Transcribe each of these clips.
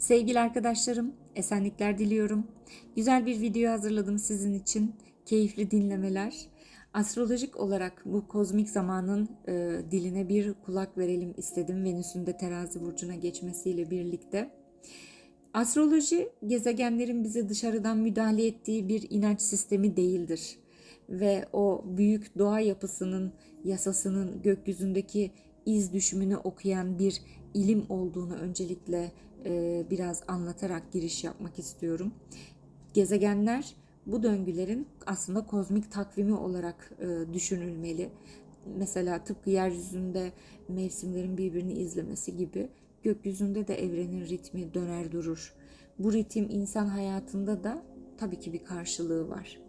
Sevgili arkadaşlarım, esenlikler diliyorum. Güzel bir video hazırladım sizin için. Keyifli dinlemeler. Astrolojik olarak bu kozmik zamanın e, diline bir kulak verelim istedim. Venüs'ün de terazi burcuna geçmesiyle birlikte. Astroloji gezegenlerin bize dışarıdan müdahale ettiği bir inanç sistemi değildir. Ve o büyük doğa yapısının, yasasının gökyüzündeki iz düşümünü okuyan bir ilim olduğunu öncelikle e, biraz anlatarak giriş yapmak istiyorum. Gezegenler bu döngülerin aslında kozmik takvimi olarak e, düşünülmeli. Mesela tıpkı yeryüzünde mevsimlerin birbirini izlemesi gibi gökyüzünde de evrenin ritmi döner durur. Bu ritim insan hayatında da tabii ki bir karşılığı var.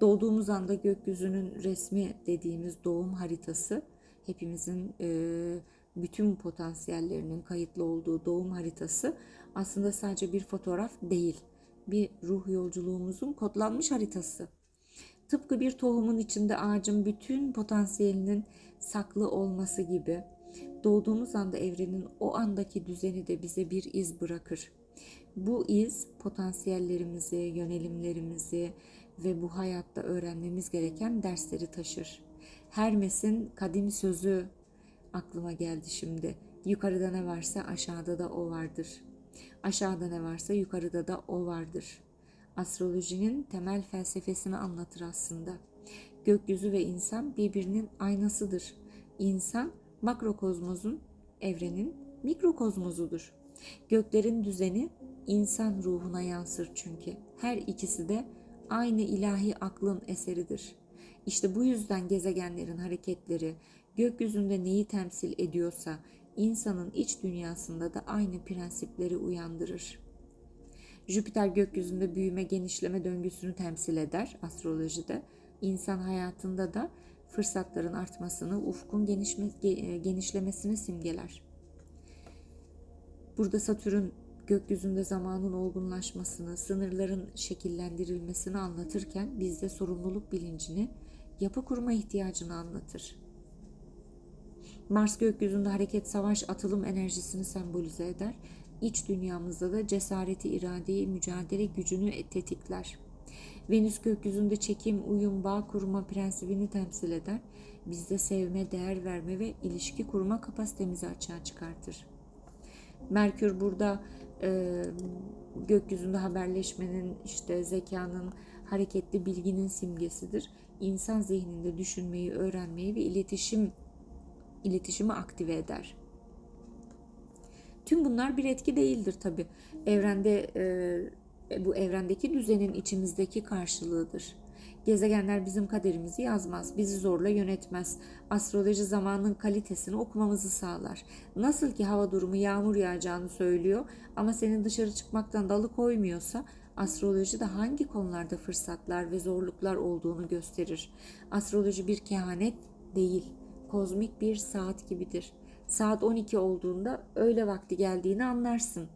Doğduğumuz anda gökyüzünün resmi dediğimiz doğum haritası hepimizin e, bütün potansiyellerinin kayıtlı olduğu doğum haritası aslında sadece bir fotoğraf değil. Bir ruh yolculuğumuzun kodlanmış haritası. Tıpkı bir tohumun içinde ağacın bütün potansiyelinin saklı olması gibi doğduğumuz anda evrenin o andaki düzeni de bize bir iz bırakır. Bu iz potansiyellerimizi, yönelimlerimizi ve bu hayatta öğrenmemiz gereken dersleri taşır. Hermes'in kadim sözü aklıma geldi şimdi. Yukarıda ne varsa aşağıda da o vardır. Aşağıda ne varsa yukarıda da o vardır. Astrolojinin temel felsefesini anlatır aslında. Gökyüzü ve insan birbirinin aynasıdır. İnsan makrokozmozun, evrenin mikrokozmozudur. Göklerin düzeni insan ruhuna yansır çünkü. Her ikisi de aynı ilahi aklın eseridir. İşte bu yüzden gezegenlerin hareketleri gökyüzünde neyi temsil ediyorsa insanın iç dünyasında da aynı prensipleri uyandırır. Jüpiter gökyüzünde büyüme genişleme döngüsünü temsil eder astrolojide. İnsan hayatında da fırsatların artmasını, ufkun genişme, genişlemesini simgeler. Burada Satürn gökyüzünde zamanın olgunlaşmasını, sınırların şekillendirilmesini anlatırken bizde sorumluluk bilincini, yapı kurma ihtiyacını anlatır. Mars gökyüzünde hareket, savaş, atılım enerjisini sembolize eder. İç dünyamızda da cesareti, iradeyi, mücadele gücünü tetikler. Venüs gökyüzünde çekim, uyum, bağ kurma prensibini temsil eder. Bizde sevme, değer verme ve ilişki kurma kapasitemizi açığa çıkartır. Merkür burada e, gökyüzünde haberleşmenin, işte zekanın, hareketli bilginin simgesidir. İnsan zihninde düşünmeyi, öğrenmeyi ve iletişim iletişimi aktive eder. Tüm bunlar bir etki değildir tabi. Evrende e, bu evrendeki düzenin içimizdeki karşılığıdır. Gezegenler bizim kaderimizi yazmaz, bizi zorla yönetmez. Astroloji zamanın kalitesini okumamızı sağlar. Nasıl ki hava durumu yağmur yağacağını söylüyor ama senin dışarı çıkmaktan dalı koymuyorsa astroloji de hangi konularda fırsatlar ve zorluklar olduğunu gösterir. Astroloji bir kehanet değil, kozmik bir saat gibidir. Saat 12 olduğunda öğle vakti geldiğini anlarsın.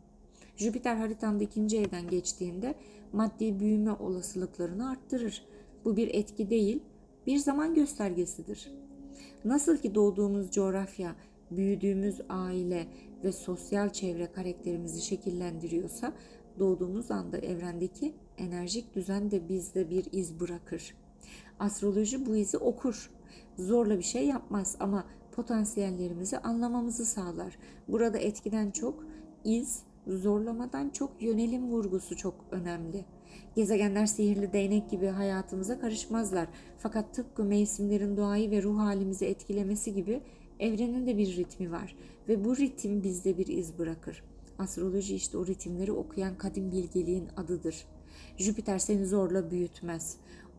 Jüpiter haritanda ikinci evden geçtiğinde maddi büyüme olasılıklarını arttırır. Bu bir etki değil, bir zaman göstergesidir. Nasıl ki doğduğumuz coğrafya, büyüdüğümüz aile ve sosyal çevre karakterimizi şekillendiriyorsa, doğduğumuz anda evrendeki enerjik düzen de bizde bir iz bırakır. Astroloji bu izi okur. Zorla bir şey yapmaz ama potansiyellerimizi anlamamızı sağlar. Burada etkiden çok iz, zorlamadan çok yönelim vurgusu çok önemli. Gezegenler sihirli değnek gibi hayatımıza karışmazlar. Fakat tıpkı mevsimlerin doğayı ve ruh halimizi etkilemesi gibi evrenin de bir ritmi var ve bu ritim bizde bir iz bırakır. Astroloji işte o ritimleri okuyan kadim bilgeliğin adıdır. Jüpiter seni zorla büyütmez.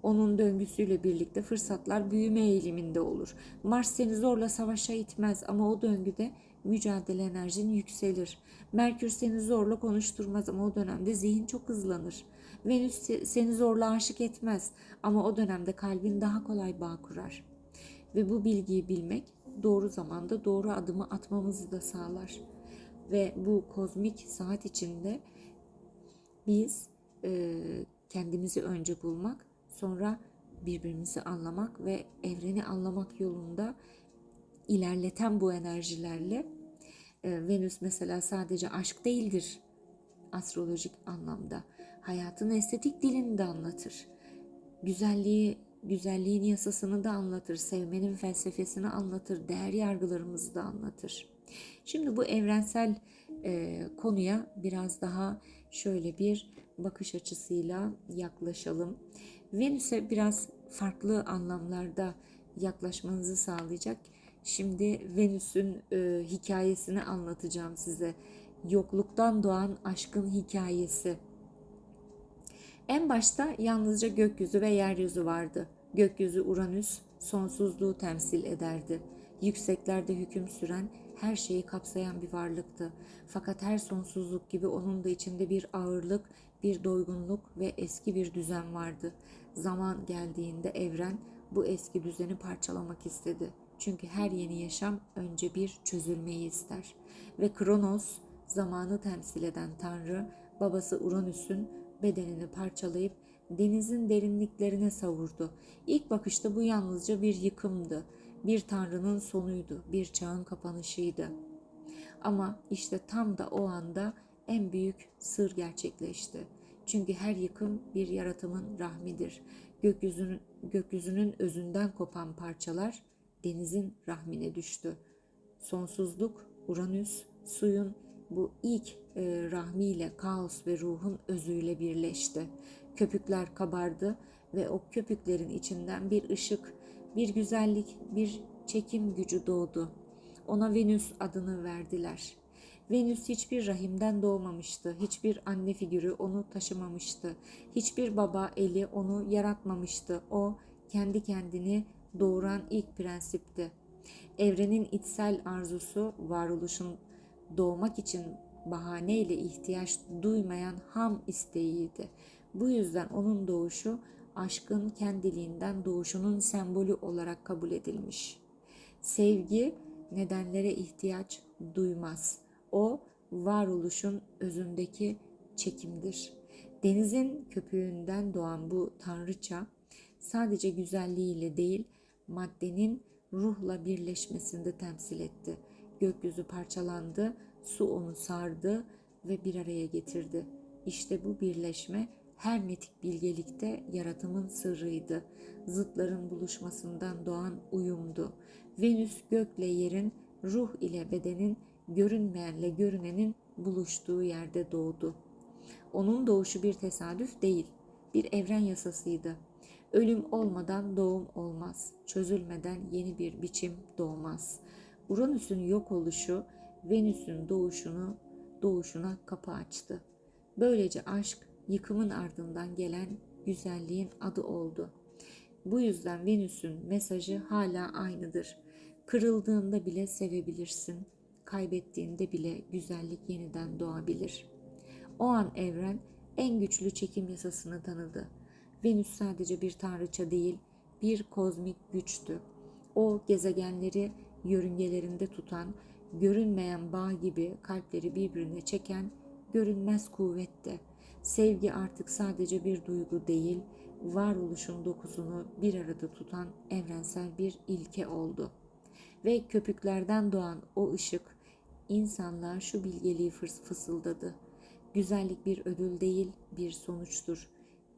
Onun döngüsüyle birlikte fırsatlar büyüme eğiliminde olur. Mars seni zorla savaşa itmez ama o döngüde mücadele enerjin yükselir. Merkür seni zorla konuşturmaz ama o dönemde zihin çok hızlanır. Venüs seni zorla aşık etmez ama o dönemde kalbin daha kolay bağ kurar. Ve bu bilgiyi bilmek doğru zamanda doğru adımı atmamızı da sağlar. Ve bu kozmik saat içinde biz e, kendimizi önce bulmak, sonra birbirimizi anlamak ve evreni anlamak yolunda ilerleten bu enerjilerle e, Venüs mesela sadece aşk değildir. astrolojik anlamda. Hayatın estetik dilini de anlatır. Güzelliği, güzelliğin yasasını da anlatır. Sevmenin felsefesini anlatır. Değer yargılarımızı da anlatır. Şimdi bu evrensel e, konuya biraz daha şöyle bir bakış açısıyla yaklaşalım. Venüs'e biraz farklı anlamlarda yaklaşmanızı sağlayacak. Şimdi Venüs'ün e, hikayesini anlatacağım size. Yokluktan doğan aşkın hikayesi. En başta yalnızca gökyüzü ve yeryüzü vardı. Gökyüzü Uranüs sonsuzluğu temsil ederdi. Yükseklerde hüküm süren, her şeyi kapsayan bir varlıktı. Fakat her sonsuzluk gibi onun da içinde bir ağırlık, bir doygunluk ve eski bir düzen vardı. Zaman geldiğinde evren bu eski düzeni parçalamak istedi. Çünkü her yeni yaşam önce bir çözülmeyi ister. Ve Kronos, zamanı temsil eden tanrı, babası Uranüs'ün bedenini parçalayıp denizin derinliklerine savurdu. İlk bakışta bu yalnızca bir yıkımdı. Bir tanrının sonuydu, bir çağın kapanışıydı. Ama işte tam da o anda en büyük sır gerçekleşti. Çünkü her yıkım bir yaratımın rahmidir. Gökyüzünün, gökyüzünün özünden kopan parçalar denizin rahmine düştü. Sonsuzluk, Uranüs, suyun bu ilk e, rahmiyle kaos ve ruhun özüyle birleşti. Köpükler kabardı ve o köpüklerin içinden bir ışık, bir güzellik, bir çekim gücü doğdu. Ona Venüs adını verdiler. Venüs hiçbir rahimden doğmamıştı. Hiçbir anne figürü onu taşımamıştı. Hiçbir baba eli onu yaratmamıştı. O kendi kendini doğuran ilk prensipti. Evrenin içsel arzusu varoluşun doğmak için bahaneyle ihtiyaç duymayan ham isteğiydi. Bu yüzden onun doğuşu aşkın kendiliğinden doğuşunun sembolü olarak kabul edilmiş. Sevgi nedenlere ihtiyaç duymaz. O varoluşun özündeki çekimdir. Denizin köpüğünden doğan bu tanrıça sadece güzelliğiyle değil, maddenin ruhla birleşmesinde temsil etti. Gökyüzü parçalandı, su onu sardı ve bir araya getirdi. İşte bu birleşme hermetik bilgelikte yaratımın sırrıydı. Zıtların buluşmasından doğan uyumdu. Venüs gökle yerin, ruh ile bedenin, görünmeyenle görünenin buluştuğu yerde doğdu. Onun doğuşu bir tesadüf değil, bir evren yasasıydı. Ölüm olmadan doğum olmaz. Çözülmeden yeni bir biçim doğmaz. Uranüs'ün yok oluşu Venüs'ün doğuşunu doğuşuna kapı açtı. Böylece aşk yıkımın ardından gelen güzelliğin adı oldu. Bu yüzden Venüs'ün mesajı hala aynıdır. Kırıldığında bile sevebilirsin. Kaybettiğinde bile güzellik yeniden doğabilir. O an evren en güçlü çekim yasasını tanıdı. Venüs sadece bir tanrıça değil, bir kozmik güçtü. O gezegenleri yörüngelerinde tutan, görünmeyen bağ gibi kalpleri birbirine çeken görünmez kuvvetti. Sevgi artık sadece bir duygu değil, varoluşun dokusunu bir arada tutan evrensel bir ilke oldu. Ve köpüklerden doğan o ışık insanlığa şu bilgeliği fısıldadı. Güzellik bir ödül değil, bir sonuçtur.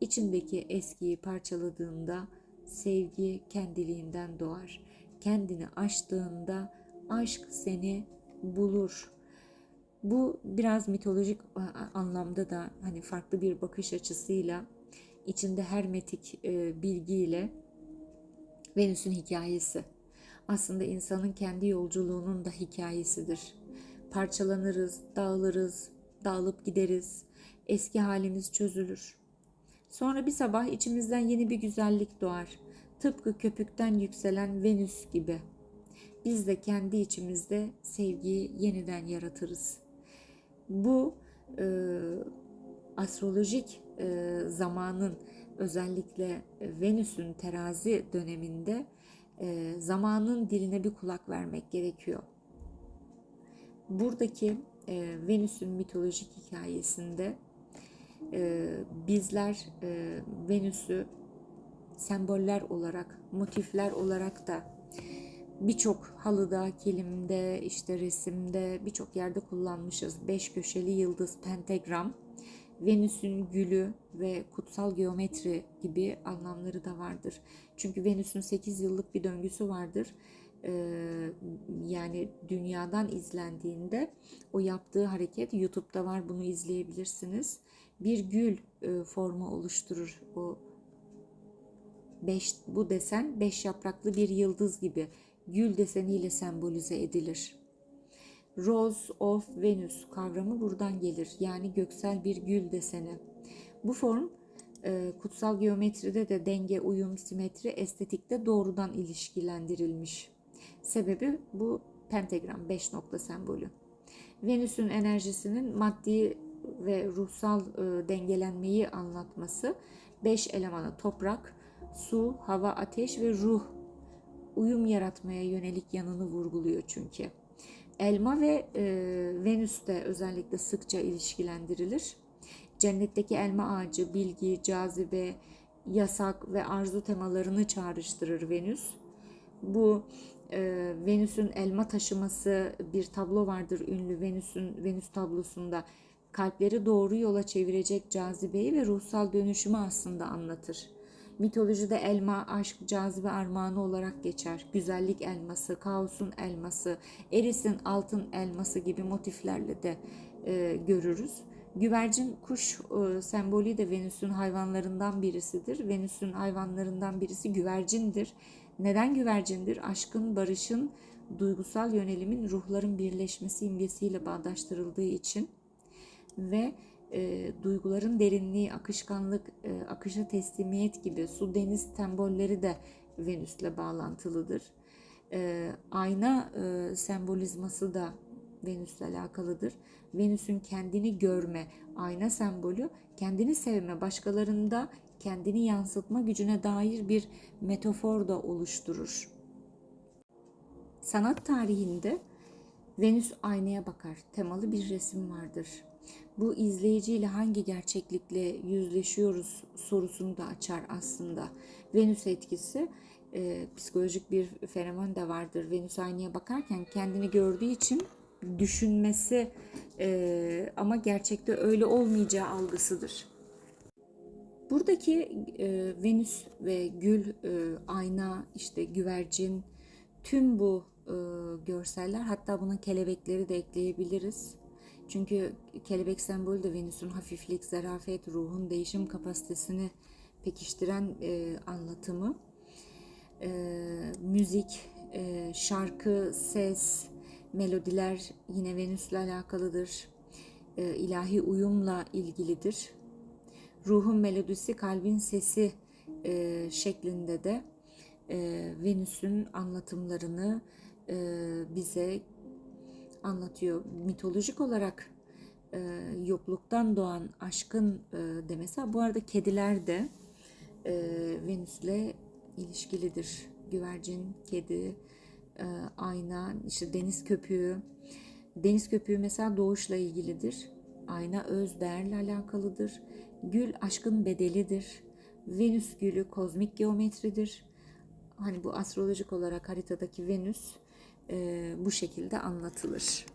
İçindeki eskiyi parçaladığında sevgi kendiliğinden doğar. Kendini aştığında aşk seni bulur. Bu biraz mitolojik anlamda da hani farklı bir bakış açısıyla içinde hermetik e, bilgiyle Venüs'ün hikayesi. Aslında insanın kendi yolculuğunun da hikayesidir. Parçalanırız, dağılırız, dağılıp gideriz. Eski halimiz çözülür. Sonra bir sabah içimizden yeni bir güzellik doğar. Tıpkı köpükten yükselen Venüs gibi. Biz de kendi içimizde sevgiyi yeniden yaratırız. Bu e, astrolojik e, zamanın özellikle Venüs'ün terazi döneminde e, zamanın diline bir kulak vermek gerekiyor. Buradaki e, Venüs'ün mitolojik hikayesinde e, bizler e, Venüs'ü semboller olarak, motifler olarak da birçok halıda, kilimde, işte resimde birçok yerde kullanmışız. Beş köşeli yıldız, pentagram, Venüs'ün gülü ve kutsal geometri gibi anlamları da vardır. Çünkü Venüs'ün 8 yıllık bir döngüsü vardır. Yani dünyadan izlendiğinde o yaptığı hareket YouTube'da var bunu izleyebilirsiniz. Bir gül formu oluşturur o beş, bu desen beş yapraklı bir yıldız gibi gül deseniyle sembolize edilir. Rose of Venus kavramı buradan gelir. Yani göksel bir gül deseni. Bu form kutsal geometride de denge, uyum, simetri, estetikte doğrudan ilişkilendirilmiş. Sebebi bu pentagram 5 nokta sembolü. Venüs'ün enerjisinin maddi ve ruhsal e, dengelenmeyi anlatması 5 elemanı toprak, su, hava, ateş ve ruh uyum yaratmaya yönelik yanını vurguluyor çünkü. Elma ve e, Venüs de özellikle sıkça ilişkilendirilir. Cennetteki elma ağacı, bilgi, cazibe, yasak ve arzu temalarını çağrıştırır Venüs. Bu e, Venüs'ün elma taşıması bir tablo vardır ünlü Venüs'ün Venüs tablosunda. Kalpleri doğru yola çevirecek cazibeyi ve ruhsal dönüşümü aslında anlatır. Mitolojide elma aşk, cazibe armağanı olarak geçer. Güzellik elması, kaosun elması, Eris'in altın elması gibi motiflerle de e, görürüz. Güvercin kuş e, sembolü de Venüs'ün hayvanlarından birisidir. Venüs'ün hayvanlarından birisi güvercindir. Neden güvercindir? Aşkın, barışın, duygusal yönelimin ruhların birleşmesi imgesiyle bağdaştırıldığı için ve e, duyguların derinliği, akışkanlık, e, akışa teslimiyet gibi su deniz sembolleri de Venüs'le bağlantılıdır. E, ayna e, sembolizması da Venüs'le alakalıdır. Venüs'ün kendini görme, ayna sembolü kendini sevme, başkalarında kendini yansıtma gücüne dair bir metafor da oluşturur. Sanat tarihinde Venüs aynaya bakar temalı bir resim vardır. Bu izleyiciyle hangi gerçeklikle yüzleşiyoruz sorusunu da açar aslında. Venüs etkisi e, psikolojik bir fenomen de vardır. Venüs aynaya bakarken kendini gördüğü için düşünmesi e, ama gerçekte öyle olmayacağı algısıdır. Buradaki e, Venüs ve Gül, e, ayna, işte güvercin, tüm bu e, görseller hatta buna kelebekleri de ekleyebiliriz. Çünkü kelebek sembolü de Venüs'ün hafiflik, zarafet, ruhun değişim kapasitesini pekiştiren e, anlatımı. E, müzik, e, şarkı, ses, melodiler yine Venüs'le alakalıdır. E, ilahi uyumla ilgilidir. Ruhun melodisi, kalbin sesi e, şeklinde de e, Venüs'ün anlatımlarını e, bize anlatıyor. Mitolojik olarak e, yokluktan doğan aşkın e, demesi. Bu arada kediler de e, Venüs'le ilişkilidir. Güvercin, kedi, e, ayna, işte deniz köpüğü. Deniz köpüğü mesela doğuşla ilgilidir. Ayna öz değerle alakalıdır. Gül aşkın bedelidir. Venüs gülü kozmik geometridir. Hani bu astrolojik olarak haritadaki Venüs e, bu şekilde anlatılır.